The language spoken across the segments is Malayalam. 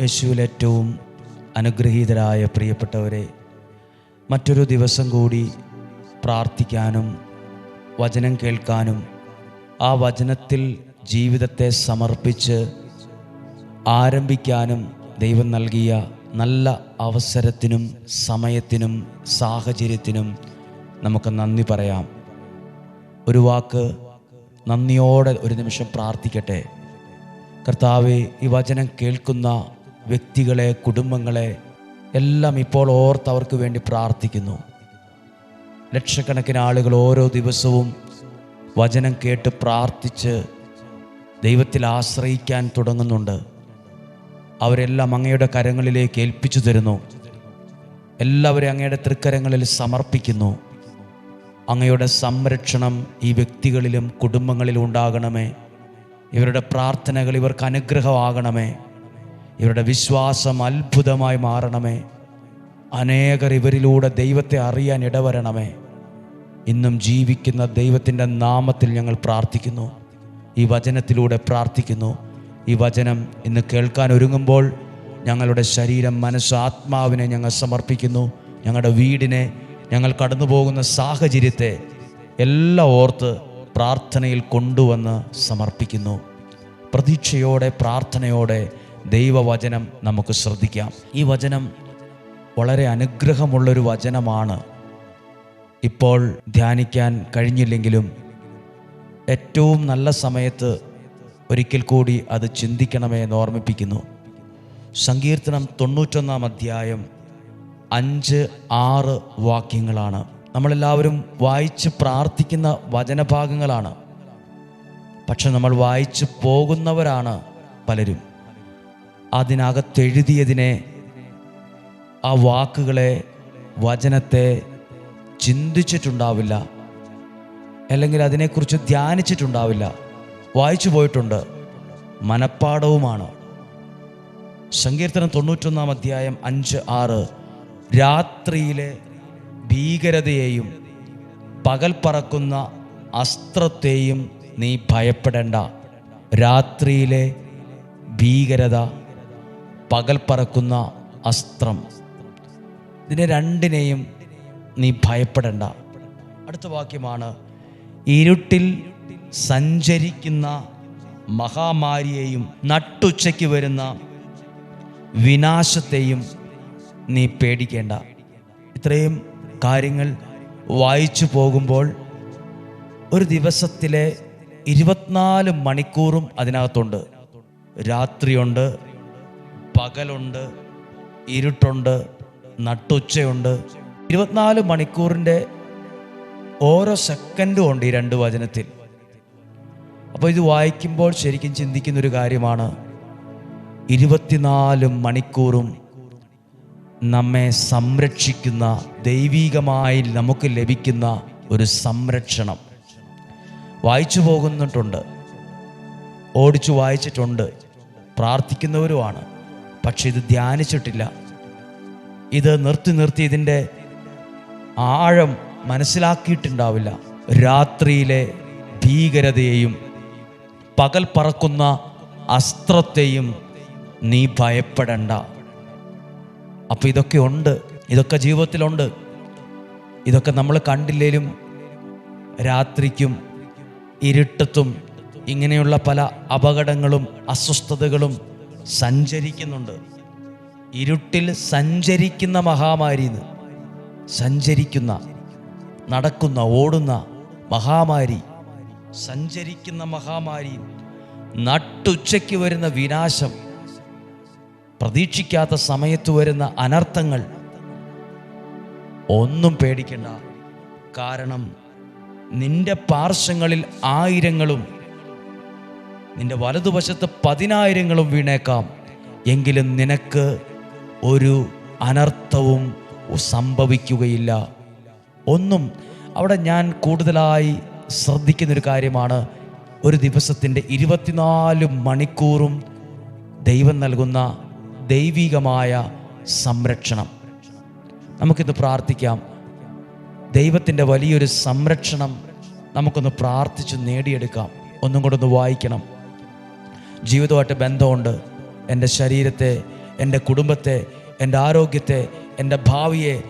യേശുവിൽ ഏറ്റവും അനുഗ്രഹീതരായ പ്രിയപ്പെട്ടവരെ മറ്റൊരു ദിവസം കൂടി പ്രാർത്ഥിക്കാനും വചനം കേൾക്കാനും ആ വചനത്തിൽ ജീവിതത്തെ സമർപ്പിച്ച് ആരംഭിക്കാനും ദൈവം നൽകിയ നല്ല അവസരത്തിനും സമയത്തിനും സാഹചര്യത്തിനും നമുക്ക് നന്ദി പറയാം. ഒരു വാക്ക് നന്ദിയോടെ ഒരു നിമിഷം പ്രാർത്ഥിക്കട്ടെ. കർത്താവെ ഈ വചനം കേൾക്കുന്ന വ്യക്തികളെ കുടുംബങ്ങളെ എല്ലാം ഇപ്പോൾ ഓർത്ത് അവർക്ക് വേണ്ടി പ്രാർത്ഥിക്കുന്നു. ലക്ഷക്കണക്കിന് ആളുകൾ ഓരോ ദിവസവും വചനം കേട്ട് പ്രാർത്ഥിച്ച് ദൈവത്തിൽ ആശ്രയിക്കാൻ തുടങ്ങുന്നുണ്ട്. അവരെല്ലാം അങ്ങയുടെ കരങ്ങളിലേക്ക് ഏൽപ്പിച്ചു തരുന്നു. എല്ലാവരും അങ്ങയുടെ തൃക്കരങ്ങളിൽ സമർപ്പിക്കുന്നു. അങ്ങയുടെ സംരക്ഷണം ഈ വ്യക്തികളിലും കുടുംബങ്ങളിലും ഉണ്ടാകണമേ. ഇവരുടെ പ്രാർത്ഥനകൾ ഇവർക്ക് അനുഗ്രഹമാകണമേ. ഇവരുടെ വിശ്വാസം അത്ഭുതമായി മാറണമേ. അനേകർ ഇവരിലൂടെ ദൈവത്തെ അറിയാൻ ഇടവരണമേ. ഇന്നും ജീവിക്കുന്ന ദൈവത്തിന്റെ നാമത്തിൽ ഞങ്ങൾ പ്രാർത്ഥിക്കുന്നു. ഈ വചനത്തിലൂടെ പ്രാർത്ഥിക്കുന്നു. ഈ വചനം ഇന്ന് കേൾക്കാൻ ഒരുങ്ങുമ്പോൾ ഞങ്ങളുടെ ശരീരം മനസ്സ് ആത്മാവിനെ ഞങ്ങൾ സമർപ്പിക്കുന്നു. ഞങ്ങളുടെ വീടിനെ ഞങ്ങൾ കടന്നു പോകുന്ന സാഹചര്യത്തെ എല്ലാം ഓർത്ത് പ്രാർത്ഥനയിൽ കൊണ്ടുവന്ന് സമർപ്പിക്കുന്നു. പ്രതീക്ഷയോടെ പ്രാർത്ഥനയോടെ ദൈവവചനം നമുക്ക് ശ്രദ്ധിക്കാം. ഈ വചനം വളരെ അനുഗ്രഹമുള്ളൊരു വചനമാണ്. ഇപ്പോൾ ധ്യാനിക്കാൻ കഴിഞ്ഞില്ലെങ്കിലും ഏറ്റവും നല്ല സമയത്ത് ഒരിക്കൽ കൂടി അത് ചിന്തിക്കണമേ എന്ന് ഓർമ്മിപ്പിക്കുന്നു. സങ്കീർത്തനം തൊണ്ണൂറ്റൊന്നാം അധ്യായം അഞ്ച് ആറ് വാക്യങ്ങളാണ്. നമ്മളെല്ലാവരും വായിച്ച് പ്രാർത്ഥിക്കുന്ന വചനഭാഗങ്ങളാണ്. പക്ഷെ നമ്മൾ വായിച്ച് പോകുന്നവരാണ് പലരും. അതിനകത്തെഴുതിയതിനെ ആ വാക്കുകളെ വചനത്തെ ചിന്തിച്ചിട്ടുണ്ടാവില്ല. അല്ലെങ്കിൽ അതിനെക്കുറിച്ച് ധ്യാനിച്ചിട്ടുണ്ടാവില്ല. വായിച്ചു പോയിട്ടുണ്ട്. മനപ്പാടവുമാണ് സങ്കീർത്തനം തൊണ്ണൂറ്റൊന്നാം അധ്യായം അഞ്ച് ആറ്. രാത്രിയിലെ ഭീകരതയെയും പകൽ പറക്കുന്ന അസ്ത്രത്തെയും നീ ഭയപ്പെടേണ്ട. രാത്രിയിലെ ഭീകരത പകൽ പറക്കുന്ന അസ്ത്രം. ഇതിനെ രണ്ടിനെയും നീ ഭയപ്പെടേണ്ട. അടുത്ത വാക്യമാണ് ഇരുട്ടിൽ സഞ്ചരിക്കുന്ന മഹാമാരിയെയും നട്ടുച്ചയ്ക്ക് വരുന്ന വിനാശത്തെയും നീ പേടിക്കേണ്ട. ഇത്രയും കാര്യങ്ങൾ വായിച്ചു പോകുമ്പോൾ ഒരു ദിവസത്തിലെ ഇരുപത്തിനാല് മണിക്കൂറും അതിനകത്തുണ്ട്. രാത്രിയുണ്ട് പകലുണ്ട് ഇരുട്ടുണ്ട് നട്ടുച്ചയുണ്ട്. ഇരുപത്തിനാല് മണിക്കൂറിന്റെ ഓരോ സെക്കൻഡും ഉണ്ട് ഈ രണ്ട് വചനത്തിൽ. അപ്പോൾ ഇത് വായിക്കുമ്പോൾ ശരിക്കും ചിന്തിക്കുന്ന ഒരു കാര്യമാണ്. ഇരുപത്തിനാല് മണിക്കൂറും നമ്മെ സംരക്ഷിക്കുന്ന ദൈവീകമായി നമുക്ക് ലഭിക്കുന്ന ഒരു സംരക്ഷണം. വായിച്ചു പോകുന്നിട്ടുണ്ട് ഓടിച്ചു വായിച്ചിട്ടുണ്ട് പ്രാർത്ഥിക്കുന്നവരുമാണ്. പക്ഷെ ഇത് ധ്യാനിച്ചിട്ടില്ല. ഇത് നിർത്തി നിർത്തി ഇതിന്റെ ആഴം മനസ്സിലാക്കിയിട്ടുണ്ടാവില്ല. രാത്രിയിലെ ഭീകരതയെയും പകൽ പറക്കുന്ന അസ്ത്രത്തെയും നീ ഭയപ്പെടണ്ട. അപ്പോൾ ഇതൊക്കെ ഉണ്ട്. ഇതൊക്കെ ജീവിതത്തിലുണ്ട്. ഇതൊക്കെ നമ്മൾ കണ്ടില്ലേലും രാത്രിക്കും ഇരുട്ടത്തും ഇങ്ങനെയുള്ള പല അപകടങ്ങളും അസ്വസ്ഥതകളും സഞ്ചരിക്കുന്നുണ്ട്. ഇരുട്ടിൽ സഞ്ചരിക്കുന്ന മഹാമാരിന്ന് സഞ്ചരിക്കുന്ന നടക്കുന്ന ഓടുന്ന മഹാമാരി സഞ്ചരിക്കുന്ന മഹാമാരി നട്ടുച്ചയ്ക്ക് വരുന്ന വിനാശം പ്രതീക്ഷിക്കാത്ത സമയത്ത് വരുന്ന അനർത്ഥങ്ങൾ ഒന്നും പേടിക്കണ്ട. കാരണം നിന്റെ പാർശ്വങ്ങളിൽ ആയിരങ്ങളും നിന്റെ വലതുവശത്ത് പതിനായിരങ്ങളും വീണേക്കാം. എങ്കിലും നിനക്ക് ഒരു അനർത്ഥവും സംഭവിക്കുകയില്ല. ഒന്നും അവിടെ ഞാൻ കൂടുതലായി ശ്രദ്ധിക്കുന്നൊരു കാര്യമാണ്. ഒരു ദിവസത്തിന്റെ ഇരുപത്തിനാല് മണിക്കൂറും ദൈവം നൽകുന്ന ദൈവികമായ സംരക്ഷണം. നമുക്കിന്ന് പ്രാർത്ഥിക്കാം. ദൈവത്തിന്റെ വലിയൊരു സംരക്ഷണം നമുക്കൊന്ന് പ്രാർത്ഥിച്ച് നേടിയെടുക്കാം. ഒന്നും കൂടെ ഒന്ന് വായിക്കണം. ജീവിതമായിട്ട് ബന്ധമുണ്ട്. എന്റെ ശരീരത്തെ എന്റെ കുടുംബത്തെ എന്റെ ആരോഗ്യത്തെ എന്റെ ഭാവിയെ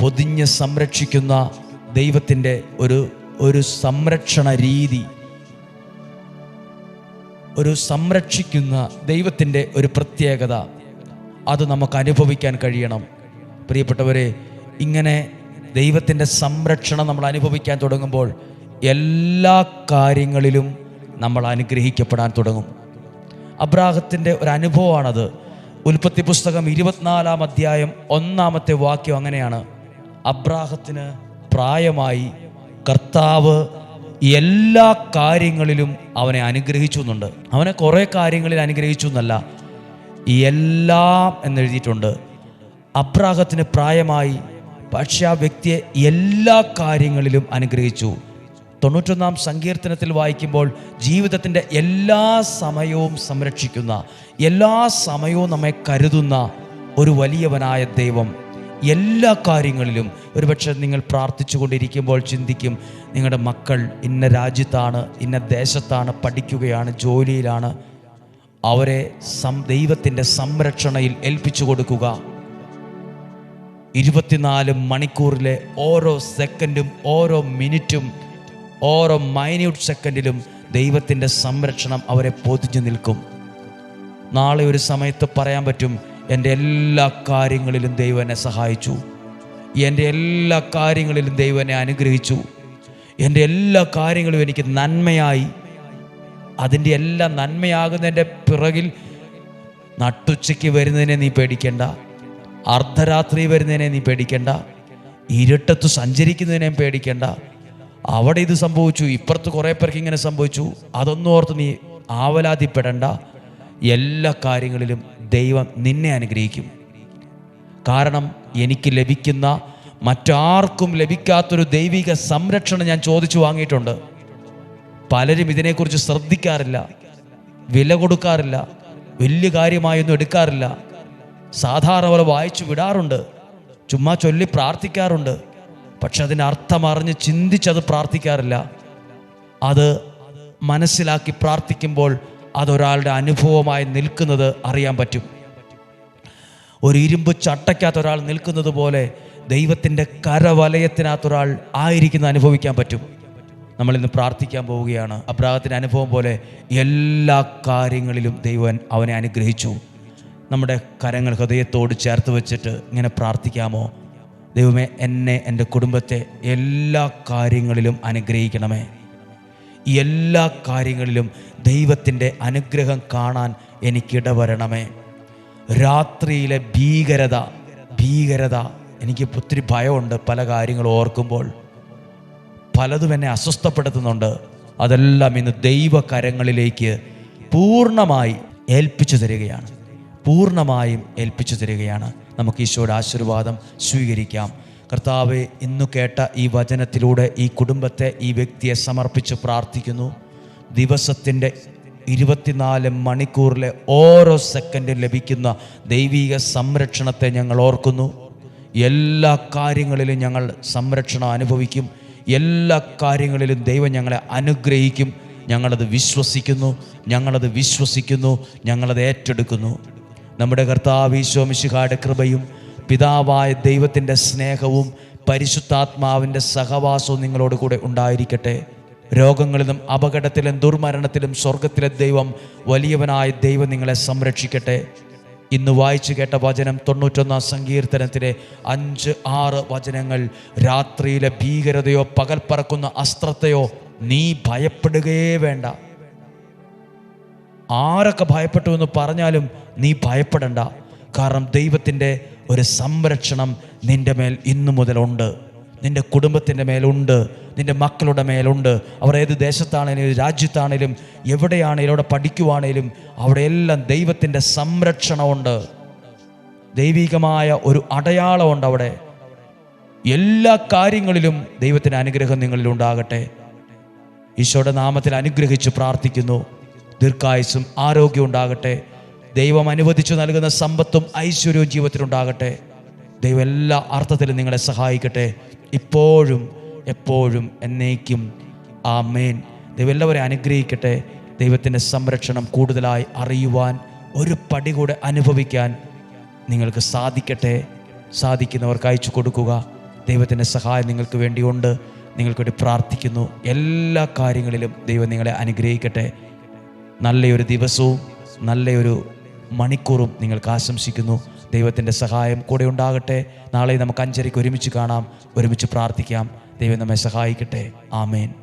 പൊതിഞ്ഞ് സംരക്ഷിക്കുന്ന ദൈവത്തിന്റെ ഒരു ഒരു സംരക്ഷണ രീതി. ഒരു സംരക്ഷിക്കുന്ന ദൈവത്തിന്റെ ഒരു പ്രത്യേകത. അത് നമുക്ക് അനുഭവിക്കാൻ കഴിയണം. പ്രിയപ്പെട്ടവരെ ഇങ്ങനെ ദൈവത്തിന്റെ സംരക്ഷണം നമ്മൾ അനുഭവിക്കാൻ തുടങ്ങുമ്പോൾ എല്ലാ കാര്യങ്ങളിലും നമ്മൾ അനുഗ്രഹിക്കപ്പെടാൻ തുടങ്ങും. അബ്രാഹത്തിന്റെ ഒരു അനുഭവമാണത്. ഉൽപ്പത്തി പുസ്തകം ഇരുപത്തിനാലാം അധ്യായം ഒന്നാമത്തെ വാക്യം അങ്ങനെയാണ്. അബ്രാഹത്തിന് പ്രായമായി കർത്താവ് എല്ലാ കാര്യങ്ങളിലും അവനെ അനുഗ്രഹിച്ചു എന്നുണ്ട്. അവനെ കുറേ കാര്യങ്ങളിൽ അനുഗ്രഹിച്ചു എന്നല്ല എല്ലാം എന്നെഴുതിയിട്ടുണ്ട്. അബ്രാഹത്തിന് പ്രായമായി പക്ഷേ ആ വ്യക്തിയെ എല്ലാ കാര്യങ്ങളിലും അനുഗ്രഹിച്ചു. തൊണ്ണൂറ്റൊന്നാം സങ്കീർത്തനത്തിൽ വായിക്കുമ്പോൾ ജീവിതത്തിന്റെ എല്ലാ സമയവും സംരക്ഷിക്കുന്ന എല്ലാ സമയവും നമ്മെ കരുതുന്ന ഒരു വലിയവനായ ദൈവം എല്ലാ കാര്യങ്ങളിലും. ഒരുപക്ഷെ നിങ്ങൾ പ്രാർത്ഥിച്ചു കൊണ്ടിരിക്കുമ്പോൾ ചിന്തിക്കും നിങ്ങളുടെ മക്കൾ ഇന്ന രാജ്യത്താണ് ഇന്ന ദേശത്താണ് പഠിക്കുകയാണ് ജോലിയിലാണ്. അവരെ സം ദൈവത്തിന്റെ സംരക്ഷണയിൽ ഏൽപ്പിച്ചു കൊടുക്കുക. ഇരുപത്തിനാല് മണിക്കൂറിലെ ഓരോ സെക്കൻഡും ഓരോ മിനിറ്റും ഓരോ മൈന്യൂട്ട് സെക്കൻഡിലും ദൈവത്തിന്റെ സംരക്ഷണം അവരെ പൊതിഞ്ഞു നിൽക്കും. നാളെ ഒരു സമയത്ത് പറയാൻ പറ്റും എന്റെ എല്ലാ കാര്യങ്ങളിലും ദൈവം എന്നെ സഹായിച്ചു. എന്റെ എല്ലാ കാര്യങ്ങളിലും ദൈവം എന്നെ അനുഗ്രഹിച്ചു. എന്റെ എല്ലാ കാര്യങ്ങളും എനിക്ക് നന്മയായി. അതിന്റെ എല്ലാ നന്മയാകുന്നതിന്റെ പിറകിൽ നട്ടുച്ചയ്ക്ക് വരുന്നതിനെ നീ പേടിക്കേണ്ട. അർദ്ധരാത്രി വരുന്നതിനെ നീ പേടിക്കേണ്ട. ഇരുട്ടത്ത് സഞ്ചരിക്കുന്നതിനെ പേടിക്കേണ്ട. അവിടെ ഇത് സംഭവിച്ചു ഇപ്പുറത്ത് കുറേ പേർക്ക് ഇങ്ങനെ സംഭവിച്ചു. അതൊന്നും ഓർത്ത് നീ ആവലാതിപ്പെടേണ്ട. എല്ലാ കാര്യങ്ങളിലും ദൈവം നിന്നെ അനുഗ്രഹിക്കും. കാരണം എനിക്ക് ലഭിക്കുന്ന മറ്റാർക്കും ലഭിക്കാത്തൊരു ദൈവിക സംരക്ഷണം ഞാൻ ചോദിച്ചു വാങ്ങിയിട്ടുണ്ട്. പലരും ഇതിനെക്കുറിച്ച് ശ്രദ്ധിക്കാറില്ല വില കൊടുക്കാറില്ല വലിയ കാര്യമായൊന്നും എടുക്കാറില്ല. സാധാരണ പോലെ വായിച്ചു വിടാറുണ്ട് ചുമ്മാ ചൊല്ലി പ്രാർത്ഥിക്കാറുണ്ട്. പക്ഷെ അതിന്റെ അർത്ഥം അറിഞ്ഞ് ചിന്തിച്ചത് പ്രാർത്ഥിക്കാറില്ല. അത് മനസ്സിലാക്കി പ്രാർത്ഥിക്കുമ്പോൾ അതൊരാളുടെ അനുഭവമായി നിൽക്കുന്നത് അറിയാൻ പറ്റും. ഒരു ഇരുമ്പ് ചട്ടയ്ക്കകത്ത് ഒരാൾ നിൽക്കുന്നത് പോലെ ദൈവത്തിന്റെ കരവലയത്തിനകത്ത് ഒരാൾ ആയിരിക്കുന്ന അനുഭവിക്കാൻ പറ്റും. നമ്മളിന്ന് പ്രാർത്ഥിക്കാൻ പോവുകയാണ്. അബ്രാഹത്തിന്റെ അനുഭവം പോലെ എല്ലാ കാര്യങ്ങളിലും ദൈവൻ അവനെ അനുഗ്രഹിച്ചു. നമ്മുടെ കരങ്ങൾ ഹൃദയത്തോട് ചേർത്ത് വെച്ചിട്ട് ഇങ്ങനെ പ്രാർത്ഥിക്കാമോ? ദൈവമേ എന്നെ എന്റെ കുടുംബത്തെ എല്ലാ കാര്യങ്ങളിലും അനുഗ്രഹിക്കണമേ. എല്ലാ കാര്യങ്ങളിലും ദൈവത്തിന്റെ അനുഗ്രഹം കാണാൻ എനിക്കിടവരണമേ. രാത്രിയിലെ ഭീകരത ഭീകരത എനിക്ക് ഒത്തിരി ഭയമുണ്ട് പല കാര്യങ്ങളും ഓർക്കുമ്പോൾ. പലതും എന്നെ അസ്വസ്ഥപ്പെടുത്തുന്നുണ്ട്. അതെല്ലാം ഇന്ന് ദൈവകരങ്ങളിലേക്ക് പൂർണമായി ഏൽപ്പിച്ചു തരികയാണ്. പൂർണമായും ഏൽപ്പിച്ചു തരികയാണ്. നമുക്ക് ഈശോയുടെ ആശീർവാദം സ്വീകരിക്കാം. കർത്താവ് ഇന്നു കേട്ട ഈ വചനത്തിലൂടെ ഈ കുടുംബത്തെ ഈ വ്യക്തിയെ സമർപ്പിച്ച് പ്രാർത്ഥിക്കുന്നു. ദിവസത്തിന്റെ ഇരുപത്തിനാല് മണിക്കൂറിലെ ഓരോ സെക്കൻഡും ലഭിക്കുന്ന ദൈവിക സംരക്ഷണത്തെ ഞങ്ങൾ ഓർക്കുന്നു. എല്ലാ കാര്യങ്ങളിലും ഞങ്ങൾ സംരക്ഷണം അനുഭവിക്കും. എല്ലാ കാര്യങ്ങളിലും ദൈവം ഞങ്ങളെ അനുഗ്രഹിക്കും. ഞങ്ങളത് വിശ്വസിക്കുന്നു. ഞങ്ങളത് വിശ്വസിക്കുന്നു. ഞങ്ങളത് ഏറ്റെടുക്കുന്നു. നമ്മുടെ കർത്താവ് ഈശോമിശിഹായുടെ കൃപയും പിതാവായ ദൈവത്തിന്റെ സ്നേഹവും പരിശുദ്ധാത്മാവിന്റെ സഹവാസവും നിങ്ങളോട് കൂടെ ഉണ്ടായിരിക്കട്ടെ. രോഗങ്ങളിലും അപകടത്തിലും ദുർമരണത്തിലും സ്വർഗത്തിലെ ദൈവം വലിയവനായ ദൈവം നിങ്ങളെ സംരക്ഷിക്കട്ടെ. ഇന്ന് വായിച്ചു കേട്ട വചനം തൊണ്ണൂറ്റൊന്നാം സങ്കീർത്തനത്തിലെ അഞ്ച് ആറ് വചനങ്ങൾ രാത്രിയിലെ ഭീകരതയോ പകൽ പറക്കുന്ന അസ്ത്രത്തെയോ നീ ഭയപ്പെടുകയേ വേണ്ട. ആരൊക്കെ ഭയപ്പെട്ടു എന്ന് പറഞ്ഞാലും നീ ഭയപ്പെടണ്ട. കാരണം ദൈവത്തിന്റെ ഒരു സംരക്ഷണം നിന്റെ മേൽ ഇന്നു മുതലുണ്ട് നിന്റെ കുടുംബത്തിന്റെ മേലുണ്ട്. നിന്റെ മക്കളുടെ മേലുണ്ട്. അവർ ഏത് ദേശത്താണേലും രാജ്യത്താണേലും എവിടെയാണേലും അവിടെ പഠിക്കുവാണേലും അവിടെയെല്ലാം ദൈവത്തിന്റെ സംരക്ഷണമുണ്ട്. ദൈവികമായ ഒരു അടയാളമുണ്ട് അവിടെ. എല്ലാ കാര്യങ്ങളിലും ദൈവത്തിന്റെ അനുഗ്രഹം നിങ്ങളിൽ ഉണ്ടാകട്ടെ. ഈശോയുടെ നാമത്തിൽ അനുഗ്രഹിച്ച് പ്രാർത്ഥിക്കുന്നു. ദീർഘായുസും ആരോഗ്യം ഉണ്ടാകട്ടെ. ദൈവം അനുവദിച്ചു നൽകുന്ന സമ്പത്തും ഐശ്വര്യവും ജീവിതത്തിലുണ്ടാകട്ടെ. ദൈവം എല്ലാ അർത്ഥത്തിലും നിങ്ങളെ സഹായിക്കട്ടെ. ഇപ്പോഴും എപ്പോഴും എന്നേക്കും. ആ മേൻ ദൈവം എല്ലാവരെയും അനുഗ്രഹിക്കട്ടെ. ദൈവത്തിന്റെ സംരക്ഷണം കൂടുതലായി അറിയുവാൻ ഒരു പടി കൂടെ അനുഭവിക്കാൻ നിങ്ങൾക്ക് സാധിക്കട്ടെ. സാധിക്കുന്നവർക്ക് അയച്ചു കൊടുക്കുക. ദൈവത്തിന്റെ സഹായം നിങ്ങൾക്ക് വേണ്ടിയുണ്ട്. നിങ്ങൾക്ക് വേണ്ടി പ്രാർത്ഥിക്കുന്നു. എല്ലാ കാര്യങ്ങളിലും ദൈവം നിങ്ങളെ അനുഗ്രഹിക്കട്ടെ. നല്ലൊരു ദിവസവും നല്ലൊരു മണിക്കൂറും നിങ്ങൾക്ക് ആശംസിക്കുന്നു. ദൈവത്തിന്റെ സഹായം കൂടെ ഉണ്ടാകട്ടെ. നാളെ നമുക്ക് അഞ്ചരയ്ക്ക് ഒരുമിച്ച് കാണാം. ഒരുമിച്ച് പ്രാർത്ഥിക്കാം. ദൈവം നമ്മെ സഹായിക്കട്ടെ. ആമേൻ.